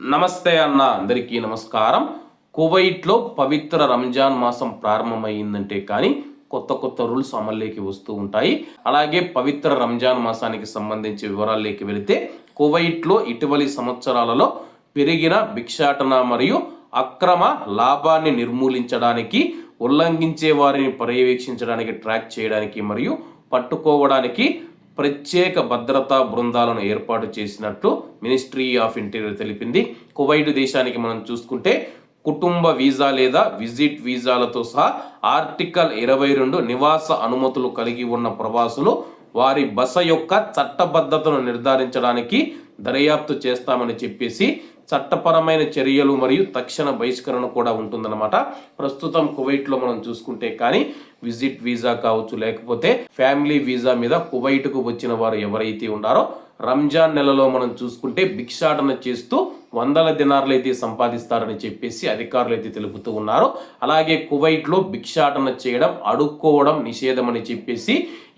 నమస్తే అన్న అందరికీ నమస్కారం. కువైట్లో పవిత్ర రంజాన్ మాసం ప్రారంభమైందంటే కానీ కొత్త కొత్త రూల్స్ అమల్లోకి వస్తూ ఉంటాయి. అలాగే పవిత్ర రంజాన్ మాసానికి సంబంధించి వివరాల్లోకి వెళితే కువైట్లో ఇటీవలి సంవత్సరాలలో పెరిగిన భిక్షాటన మరియు అక్రమ లాభాన్ని నిర్మూలించడానికి ఉల్లంఘించే వారిని పర్యవేక్షించడానికి ట్రాక్ చేయడానికి మరియు పట్టుకోవడానికి ప్రత్యేక భద్రతా బృందాలను ఏర్పాటు చేసినట్లు మినిస్ట్రీ ఆఫ్ ఇంటీరియర్ తెలిపింది. కువైట్ దేశానికి మనం చూసుకుంటే కుటుంబ వీసా లేదా విజిట్ వీసాలతో సహా ఆర్టికల్ ఇరవై రెండు నివాస అనుమతులు కలిగి ఉన్న ప్రవాసులు వారి బస యొక్క చట్టబద్ధతను నిర్ధారించడానికి దర్యాప్తు చేస్తామని చెప్పేసి చట్టపరమైన చర్యలు మరియు తక్షణ బహిష్కరణ కూడా ఉంటుందన్నమాట. ప్రస్తుతం కువైట్లో మనం చూసుకుంటే కానీ విజిట్ వీసా కావచ్చు లేకపోతే ఫ్యామిలీ వీసా మీద కువైట్కు వచ్చిన వారు ఎవరైతే ఉన్నారో రంజాన్ నెలలో మనం చూసుకుంటే భిక్షాటన చేస్తూ వందల దినార్లు అయితే సంపాదిస్తారని చెప్పేసి అధికారులు అయితే తెలుపుతూ ఉన్నారు. అలాగే కువైట్లో భిక్షాటన చేయడం అడుక్కోవడం నిషేధం అని చెప్పేసి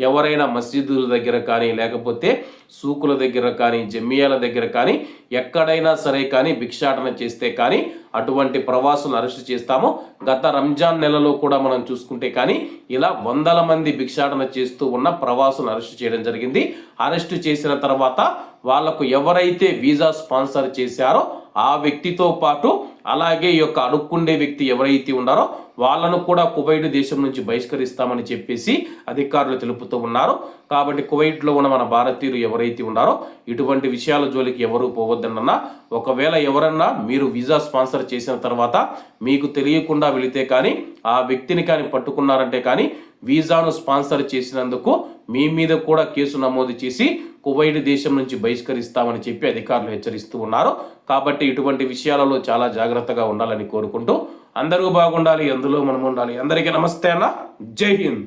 ఎవరైనా మసీదుల దగ్గర కానీ లేకపోతే సూకుల దగ్గర కానీ జమ్మియాల దగ్గర కానీ ఎక్కడైనా సరే కానీ భిక్షాటన చేస్తే కానీ అటువంటి ప్రవాసులను అరెస్ట్ చేస్తాము. గత రంజాన్ నెలలో కూడా మనం చూసుకుంటే కానీ ఇలా వందల మంది భిక్షాటన చేస్తూ ఉన్న ప్రవాసులను అరెస్ట్ చేయడం జరిగింది. అరెస్ట్ చేసిన తర్వాత వాళ్ళకు ఎవరైతే వీసా స్పాన్సర్ చేశారో ఆ వ్యక్తితో పాటు అలాగే ఈ యొక్క అడుక్కుండే వ్యక్తి ఎవరైతే ఉన్నారో వాళ్ళను కూడా కువైట్ దేశం నుంచి బహిష్కరిస్తామని చెప్పేసి అధికారులు తెలుపుతూ ఉన్నారు. కాబట్టి కువైట్లో ఉన్న మన భారతీయులు ఎవరైతే ఉన్నారో ఇటువంటి విషయాల జోలికి ఎవరు పోవద్దన్న ఒకవేళ ఎవరన్నా మీరు వీసా స్పాన్సర్ చేసిన తర్వాత మీకు తెలియకుండా వెళితే కానీ ఆ వ్యక్తిని కానీ పట్టుకున్నారంటే కానీ వీసాను స్పాన్సర్ చేసినందుకు మీ మీద కూడా కేసు నమోదు చేసి కువైట్ దేశం నుంచి బహిష్కరిస్తామని చెప్పి అధికారులు హెచ్చరిస్తూ ఉన్నారు. కాబట్టి ఇటువంటి విషయాలలో చాలా జాగ్రత్తగా ఉండాలని కోరుకుంటూ అందరూ బాగుండాలి అందులో మనం ఉండాలి. అందరికీ నమస్తే అన్న. జై హింద్.